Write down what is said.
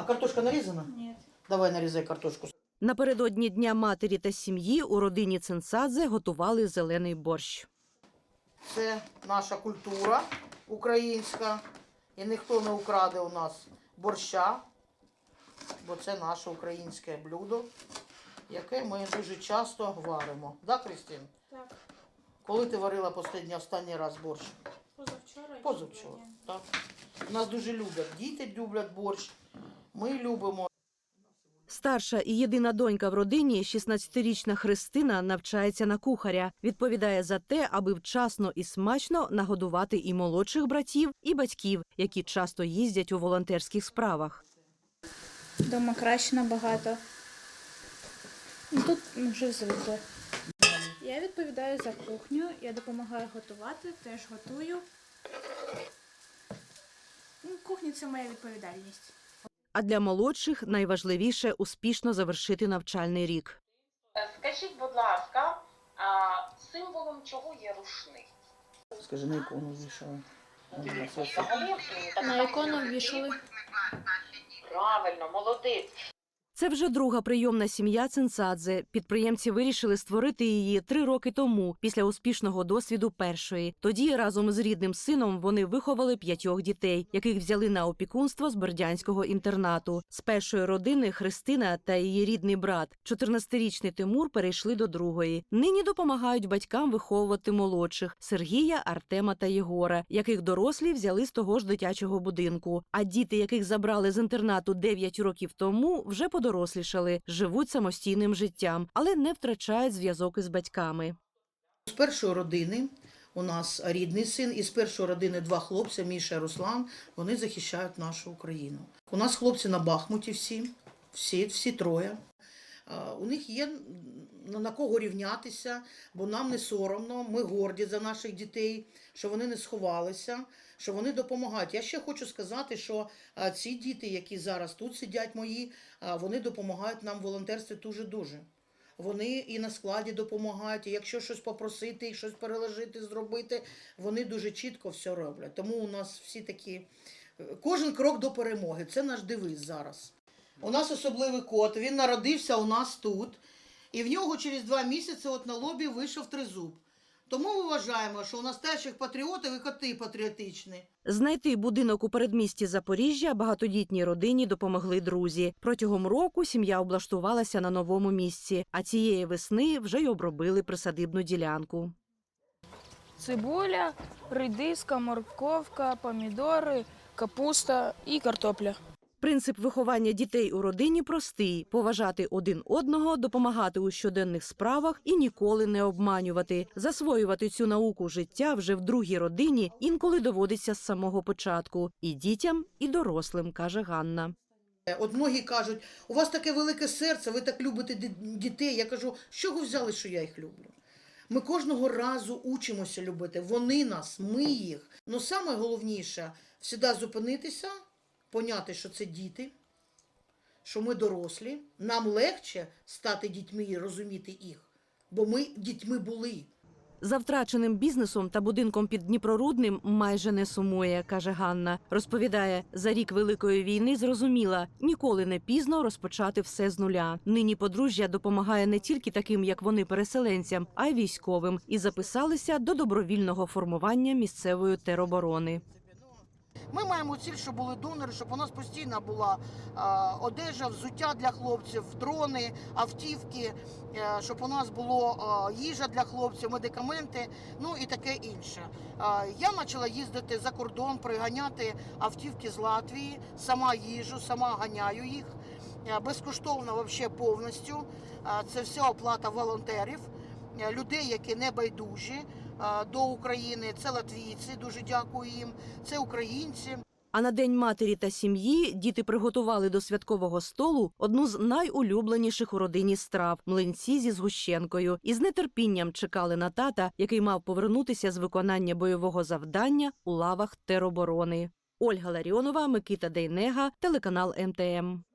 А картошка нарізана? Нет. Давай нарізай картошку. Напередодні Дня матері та сім'ї у родині Цинцадзе готували зелений борщ. Це наша культура українська. І ніхто не украде у нас борща, бо це наше українське блюдо, яке ми дуже часто варимо. Да, Крістін? Так, Коли ти варила останній, останній раз борщ? позавчора. Позавчора. Так. Нас дуже люблять. Діти люблять борщ. Ми любимо. Старша і єдина донька в родині, 16-річна Христина, навчається на кухаря. Відповідає за те, аби вчасно і смачно нагодувати і молодших братів, і батьків, які часто їздять у волонтерських справах. Дома краще набагато. Ну, Тут вже звикли. Я відповідаю за кухню, я допомагаю готувати, теж готую. Ну, кухня це моя відповідальність. А для молодших найважливіше успішно завершити навчальний рік. Е, Скажіть, будь ласка, а символом чого є рушник? Скажи, на ікону так На ікону ввійшли. Правильно, молодець. Це вже друга прийомна сім'я Цинцадзе. Підприємці вирішили створити її три роки тому, після успішного досвіду першої. Тоді разом з рідним сином вони виховали п'ятьох дітей, яких взяли на опікунство з бердянського інтернату. З першої родини Христина та її рідний брат, 14-річний Тимур, перейшли до другої. Нині допомагають батькам виховувати молодших Сергія, Артема та Єгора, яких дорослі взяли з того ж дитячого будинку. А діти, яких забрали з інтернату 9 років тому, вже подорослішали, живуть самостійним життям, але не втрачають зв'язок із батьками. З першої родини у нас рідний син, і з першої родини два хлопці, Міша і Руслан, вони захищають нашу Україну. У нас хлопці на Бахмуті всі, всі, всі троє. А, У них є на на кого рівнятися, бо нам не соромно, ми горді за наших дітей, що вони не сховалися, що вони допомагають. Я ще хочу сказати, що ці діти, які зараз тут сидять мої, вони допомагають нам в волонтерстві дуже-дуже. Вони і на складі допомагають, і якщо щось попросити, і щось переложити, зробити, вони дуже чітко все роблять. Тому у нас всі такі, е, кожен крок до перемоги. Це наш девиз зараз. У нас особливий кот, він народився у нас тут, і в нього через два місяці от на лобі вийшов тризуб. Тому ми вважаємо, що у настоящих патріотів і коти патріотичні. Знайти будинок у передмісті Запоріжжя багатодітній родині допомогли друзі. Протягом року сім'я облаштувалася на новому місці, а цієї весни вже й обробили присадибну ділянку. Цибуля, редиска, морковка, помідори, капуста і картопля. Принцип виховання дітей у родині простий: поважати один одного, допомагати у щоденних справах і ніколи не обманювати. Засвоювати цю науку життя вже в другій родині інколи доводиться з самого початку і дітям, і дорослим, каже Ганна. От многі кажуть, у вас таке велике серце, ви так любите дітей. Я кажу, з чого взяли, що я їх люблю? Ми кожного разу учимося любити. Вони нас, ми їх. Ну саме головніше завжди зупинитися, поняти, що це діти, що ми дорослі. Нам легше стати дітьми і розуміти їх, бо ми дітьми були. За втраченим бізнесом та будинком під Дніпрорудним майже не сумує, каже Ганна. Розповідає, за рік великої війни зрозуміла ніколи не пізно розпочати все з нуля. Нині подружжя допомагає не тільки таким, як вони, переселенцям, а й військовим, і записалися до добровільного формування місцевої тероборони. Ми маємо ціль, щоб були донори, щоб у нас постійно була а, одежа, взуття для хлопців, дрони, автівки, е, щоб у нас було а, їжа для хлопців, медикаменти, ну і таке інше. Я почала їздити за кордон, приганяти автівки з Латвії, сама їжу, сама ганяю їх. Е, Безкоштовно взагалі повністю. Це вся оплата волонтерів, е, людей, які не байдужі е, до України. Це латвійці, дуже дякую їм. Це українці. А на день матері та сім'ї діти приготували до святкового столу одну з найулюбленіших у родині страв млинці зі згущенкою, і з нетерпінням чекали на тата, який мав повернутися з виконання бойового завдання у лавах тероборони. Ольга Ларіонова, Микита Дейнега, телеканал МТМ.